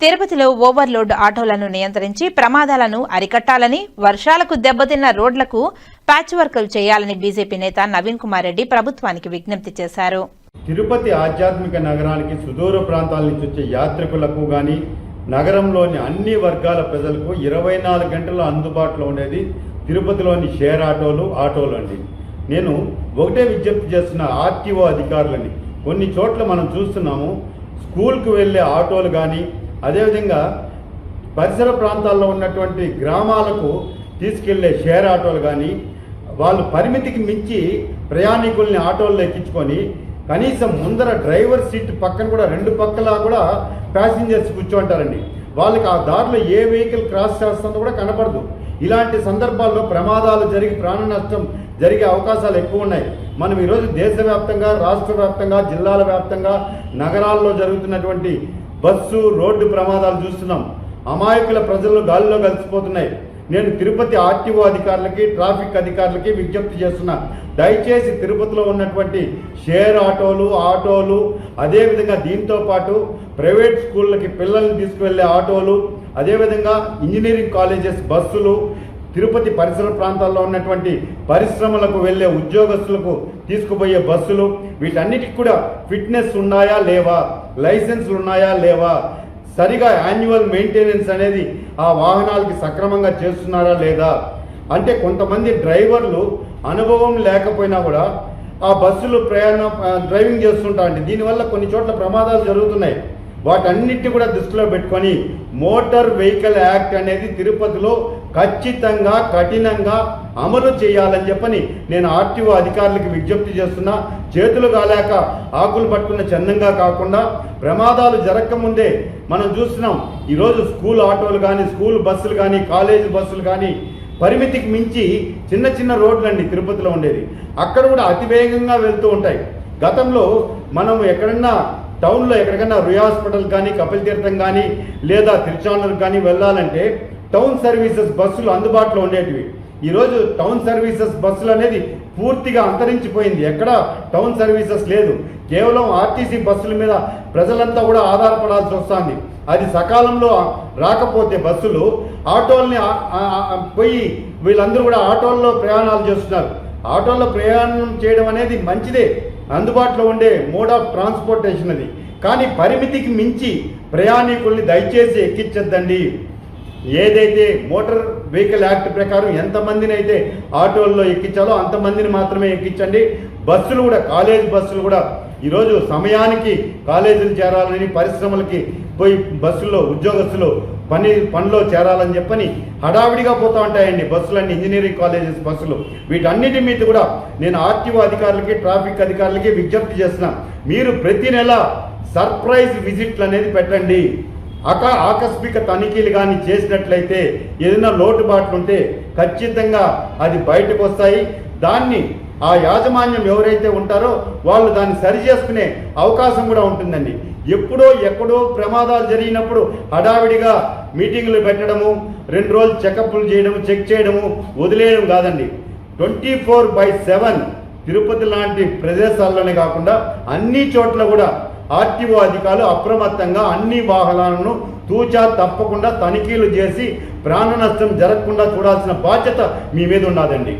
తిరుపతిలో ఓవర్లోడ్ ఆటోలను నియంత్రించి ప్రమాదాలను అరికట్టాలని వర్షాలకు దెబ్బతిన్న రోడ్లకు ప్యాచ్ వర్కులు చేయాలని బీజేపీ నేత నవీన్ కుమార్ రెడ్డి ప్రభుత్వానికి విజ్ఞప్తి చేశారు. తిరుపతి ఆధ్యాత్మిక నగరానికి సుదూర ప్రాంతాల నుంచి వచ్చే యాత్రికులకు కానీ నగరంలోని అన్ని వర్గాల ప్రజలకు ఇరవై నాలుగు గంటల అందుబాటులో ఉండేది తిరుపతిలోని షేర్ ఆటోలు ఆటోలు అండి. నేను ఒకటే విజ్ఞప్తి చేస్తున్న ఆర్టీఓ అధికారులని. కొన్ని చోట్ల మనం చూస్తున్నాము స్కూల్కు వెళ్ళే ఆటోలు కానీ అదేవిధంగా పరిసర ప్రాంతాల్లో ఉన్నటువంటి గ్రామాలకు తీసుకెళ్ళే షేర్ ఆటోలు కానీ వాళ్ళు పరిమితికి మించి ప్రయాణికుల్ని ఆటోల్లో ఎక్కించుకొని కనీసం ముందర డ్రైవర్ సీట్ పక్కన కూడా రెండు పక్కల కూడా ప్యాసింజర్స్ కూర్చోంటారండి. వాళ్ళకి ఆ దారిలో ఏ వెహికల్ క్రాస్ చేస్తుందో కూడా కనపడదు. ఇలాంటి సందర్భాల్లో ప్రమాదాలు జరిగి ప్రాణ నష్టం జరిగే అవకాశాలు ఎక్కువ ఉన్నాయి. మనం ఈరోజు దేశవ్యాప్తంగా రాష్ట్ర వ్యాప్తంగా జిల్లాల వ్యాప్తంగా నగరాల్లో జరుగుతున్నటువంటి బస్సు రోడ్డు ప్రమాదాలు చూస్తున్నాం. అమాయకుల ప్రజలు గాలిలో కలిసిపోతున్నాయి. నేను తిరుపతి ఆర్టీఓ అధికారులకి ట్రాఫిక్ అధికారులకి విజ్ఞప్తి చేస్తున్నా. దయచేసి తిరుపతిలో ఉన్నటువంటి షేర్ ఆటోలు ఆటోలు అదేవిధంగా దీంతో పాటు ప్రైవేట్ స్కూళ్ళకి పిల్లల్ని తీసుకువెళ్ళే ఆటోలు అదేవిధంగా ఇంజనీరింగ్ కాలేజెస్ బస్సులు తిరుపతి పరిసర ప్రాంతాల్లో ఉన్నటువంటి పరిశ్రమలకు వెళ్ళే ఉద్యోగస్తులకు తీసుకుపోయే బస్సులు వీటన్నిటికి కూడా ఫిట్నెస్ ఉన్నాయా లేవా? లైసెన్స్లు ఉన్నాయా లేవా? సరిగా యాన్యువల్ మెయింటెనెన్స్ అనేది ఆ వాహనాలకి సక్రమంగా చేస్తున్నారా లేదా? అంటే కొంతమంది డ్రైవర్లు అనుభవం లేకపోయినా కూడా ఆ బస్సులు ప్రయాణం డ్రైవింగ్ డ్రైవింగ్ చేస్తుంటారండి దీనివల్ల కొన్ని చోట్ల ప్రమాదాలు జరుగుతున్నాయి. వాటన్నిటి కూడా దృష్టిలో పెట్టుకొని మోటార్ వెహికల్ యాక్ట్ అనేది తిరుపతిలో ఖచ్చితంగా కఠినంగా అమలు చేయాలని చెప్పని నేను ఆర్టీఓ అధికారులకు విజ్ఞప్తి చేస్తున్నా. చేతులు కాలేక ఆకులు పట్టుకున్న చందంగా కాకుండా ప్రమాదాలు జరగకముందే మనం చూస్తున్నాం. ఈరోజు స్కూల్ ఆటోలు కానీ స్కూల్ బస్సులు కానీ కాలేజీ బస్సులు కానీ పరిమితికి మించి చిన్న చిన్న రోడ్లు అండి తిరుపతిలో ఉండేది. అక్కడ కూడా అతి వేగంగా వెళ్తూ ఉంటాయి. గతంలో మనం ఎక్కడన్నా టౌన్లో ఎక్కడికన్నా రుయా హాస్పిటల్ కానీ కపిల్ తీర్థం కానీ లేదా తిరుచానూరు కానీ వెళ్ళాలంటే టౌన్ సర్వీసెస్ బస్సులు అందుబాటులో ఉండేటివి. ఈరోజు టౌన్ సర్వీసెస్ బస్సులు అనేది పూర్తిగా అంతరించిపోయింది. ఎక్కడ టౌన్ సర్వీసెస్ లేదు. కేవలం ఆర్టీసీ బస్సుల మీద ప్రజలంతా కూడా ఆధారపడాల్సి వస్తుంది. అది సకాలంలో రాకపోతే బస్సులు ఆటోల్ని పోయి వీళ్ళందరూ కూడా ఆటోల్లో ప్రయాణాలు చేస్తున్నారు. ఆటోల్లో ప్రయాణం చేయడం అనేది మంచిదే. అందుబాటులో ఉండే మోడ్ ఆఫ్ ట్రాన్స్పోర్టేషన్ అది. కానీ పరిమితికి మించి ప్రయాణికుల్ని దయచేసి ఎక్కించద్దండి. ఏదైతే మోటార్ వెహికల్ యాక్ట్ ప్రకారం ఎంతమందిని అయితే ఆటోల్లో ఎక్కించాలో అంతమందిని మాత్రమే ఎక్కించండి. బస్సులు కూడా కాలేజ్ బస్సులు కూడా ఈరోజు సమయానికి కాలేజీలు చేరాలని పరిశ్రమలకి పోయి బస్సుల్లో ఉద్యోగస్తులు పని పనిలో చేరాలని చెప్పని హడావిడిగా పోతూ ఉంటాయండి బస్సులన్నీ ఇంజనీరింగ్ కాలేజెస్ బస్సులు. వీటన్నిటి మీద కూడా నేను ఆర్టీఓ అధికారులకి ట్రాఫిక్ అధికారులకి విజ్ఞప్తి చేస్తున్నాను మీరు ప్రతి నెల సర్ప్రైజ్ విజిట్లు అనేది పెట్టండి. అక ఆకస్మిక తనిఖీలు కానీ చేసినట్లయితే ఏదైనా లోటుబాట్లు ఉంటే ఖచ్చితంగా అది బయటకు వస్తాయి దాన్ని ఆ యాజమాన్యం ఎవరైతే ఉంటారో వాళ్ళు దాన్ని సరి చేసుకునే అవకాశం కూడా ఉంటుందండి. ఎప్పుడో ఎక్కడో ప్రమాదాలు జరిగినప్పుడు హడావిడిగా మీటింగులు పెట్టడము రెండు రోజులు చెకప్లు చేయడము చెక్ చేయడము వదిలేయడం కాదండి. Twenty four by seven Tirupati లాంటి ప్రదేశాల్లోనే కాకుండా అన్ని చోట్ల కూడా ఆర్టీఓ అధికారులు అప్రమత్తంగా అన్ని వాహనాలను తూచా తప్పకుండా తనిఖీలు చేసి ప్రాణ నష్టం జరగకుండా చూడాల్సిన బాధ్యత మీ మీద ఉన్నదండి.